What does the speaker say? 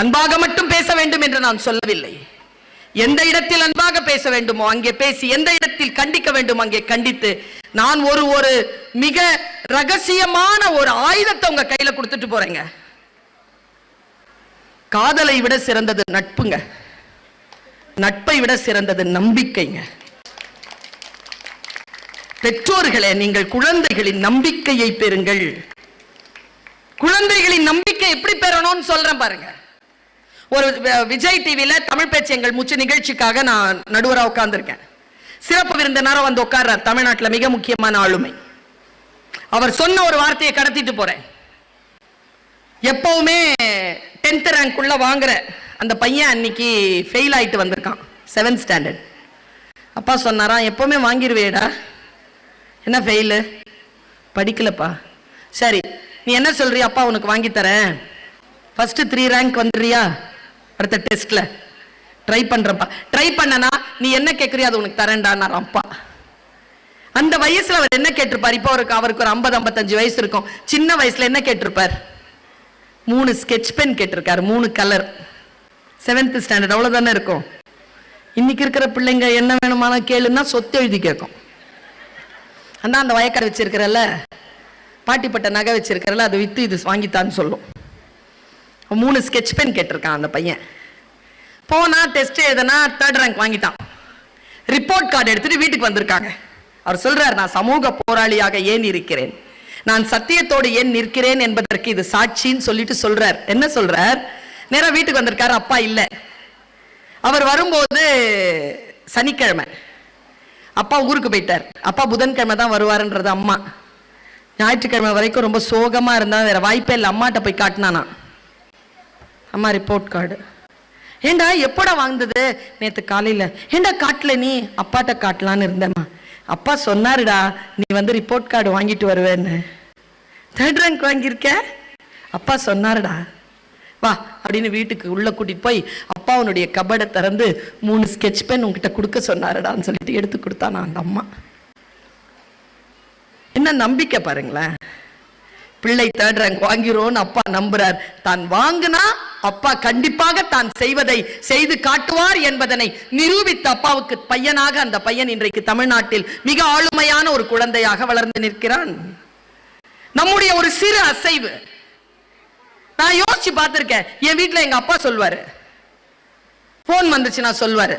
அன்பாக மட்டும் பேச வேண்டும் என்று நான் சொல்லவில்லை. எந்த இடத்தில் அன்பாக பேச வேண்டுமோ அங்கே பேசி எந்த இடத்தில் கண்டிக்க வேண்டும் அங்கே கண்டித்து நான் ஒரு ஒரு மிக ரகசியமான ஒரு ஆயுதத்தை உங்க கையில கொடுத்துட்டு போறேங்க. காதலை விட சிறந்தது நட்புங்க. நட்பை விட சிறந்தது நம்பிக்கைங்க. பெற்றோர்களே நீங்கள் குழந்தைகளின் நம்பிக்கையை பெறுங்கள். குழந்தைகளின் நம்பிக்கை எப்படி பெறணும்னு சொல்றேன் பாருங்க. ஒரு விஜய் டிவியில் தமிழ் பேச்சு எங்கள் மூச்சு நிகழ்ச்சிக்காக நான் நடுவரா உட்கார்ந்துருக்கேன். சிறப்பு விருந்தினரா வந்து உட்கார்றார் தமிழ்நாட்டில் மிக முக்கியமான ஆளுமை. அவர் சொன்ன ஒரு வார்த்தையை கடத்திட்டு போறேன். எப்பவுமே டென்த் ரேங்க் உள்ள வாங்குற அந்த பையன் அன்னைக்கு ஃபெயில் ஆயிட்டு வந்திருக்கான் செவன்த் ஸ்டாண்டர்ட் அப்பா சொன்னாராம் எப்பவுமே வாங்கிருவேடா. என்ன ஃபெயிலு படிக்கலப்பா. சரி நீ என்ன சொல்றிய? அப்பா உனக்கு வாங்கி தரேன் ஃபர்ஸ்ட் த்ரீ ரேங்க் வந்துடுறியா? அடுத்த டெஸ்ட்ல. ட்ரை பண்றப்பா. ட்ரை பண்ணனா நீ என்ன கேட்குறியோ அது உனக்கு தரேன்டான்னார் அப்பா அந்த வயசுல அவர் என்ன கேட்டிருப்பார்? இப்போ அவருக்கு அவருக்கு ஒரு ஐம்பது ஐம்பத்தஞ்சு வயசு இருக்கும். சின்ன வயசுல என்ன கேட்டிருப்பார்? மூணு ஸ்கெட்ச் பென் கேட்டிருக்காரு. மூணு கலர் செவன்த் ஸ்டாண்டர்ட் அவ்வளவுதானே இருக்கும். இன்னைக்கு இருக்கிற பிள்ளைங்க என்ன வேணுமான கேளுன்னா சொத்து எழுதி கேட்கும். அந்த அந்த வயக்கார வச்சிருக்கிறல்ல. பாட்டிப்பட்ட நகை வச்சிருக்கிறல்ல அதை வித்து இது வாங்கித்தான்னு சொல்லும். மூணு ஸ்கெட்ச் பென் கேட்டிருக்கான் அந்த பையன். போனா டெஸ்ட் எழுதுனா தேர்ட் ரேங்க் வாங்கிட்டான். ரிப்போர்ட் கார்டு எடுத்துட்டு வீட்டுக்கு வந்திருக்காங்க. அவர் சொல்றார் நான் சமூக போராளியாக ஏன் இருக்கிறேன்? நான் சத்தியத்தோடு ஏன் நிற்கிறேன் என்பதற்கு இது சாட்சின்னு சொல்லிட்டு சொல்றார். என்ன சொல்றார்? நேராக வீட்டுக்கு வந்திருக்காரு அப்பா இல்லை. அவர் வரும்போது சனிக்கிழமை. அப்பா ஊருக்கு போயிட்டார். அப்பா புதன்கிழமை தான் வருவாருன்றது அம்மா. ஞாயிற்றுக்கிழமை வரைக்கும் ரொம்ப சோகமா இருந்தா வேற வாய்ப்பே இல்லை. அம்மாட்ட போய் காட்டினானா அம்மா ரிப்போர்ட் கார்டு ஏண்டா எப்படா வாங்குனது நேற்று காலையில். ஏண்டா காட்டல நீ? அப்பாட்ட காட்டலான்னு இருந்தேம்மா. அப்பா சொன்னாருடா நீ வந்து ரிப்போர்ட் கார்டு வாங்கிட்டு வருவேன்னு. தேர்ட் ரேங்க் வாங்கியிருக்க? அப்பா சொன்னாருடா. வா அப்படின்னு வீட்டுக்கு உள்ளே கூட்டிட்டு போய் அப்பாவுடைய கபடை திறந்து மூணு ஸ்கெட்ச் பென் உங்ககிட்ட கொடுக்க சொன்னாருடான்னு சொல்லிட்டு எடுத்து கொடுத்தானா அந்த அம்மா. என்ன நம்பிக்கை பாருங்களேன். பிள்ளை தேர்ட் ரேங்க் வாங்கிறோன்னு அப்பா நம்புறார். தான் வாங்கினா அப்பா கண்டிப்பாக தான் செய்வதை செய்து காட்டுவார் என்பதனை நிரூபித்த அப்பாவுக்கு பையனாக அந்த பையன் இன்றைக்கு தமிழ்நாட்டில் மிக ஆளுமையான ஒரு குழந்தையாக வளர்ந்து நிற்கிறான். நம்முடைய ஒரு சிறு அசைவு. நான் யோசிச்சு பார்த்திருக்கேன். என் வீட்ல எங்க அப்பா சொல்வாரு. போன் வந்துச்சு நான் சொல்வாரு.